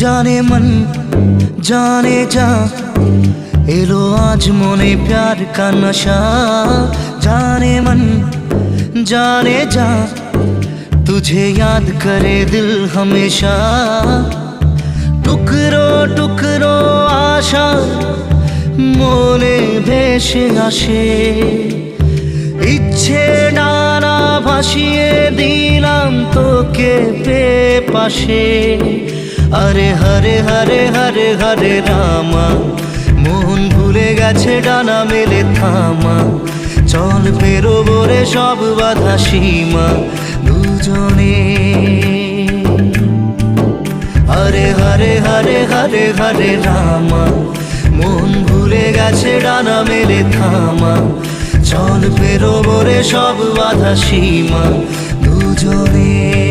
जाने मन जाने जा एलो आज मोने प्यार का नशा जाने मन जाने जा तुझे याद करे दिल हमेशा টুকরো টুকরো আশা মনে ভেসে আসে ইচ্ছে ডানা ভাসিয়ে দিলাম তোকে পে পাশে আরে হরে হরে হরে হরে রামা, মন ভুলে গেছে ডানা মেলে থামা। চল পেরোবো রে সব বাধা সীমা, দুজনে। হরে হরে হরে হরে হরে রামা, মন ভুলে গেছে ডানা মেলে থামা। চল পেরোবো রে সব বাধা সীমা, দুজনে।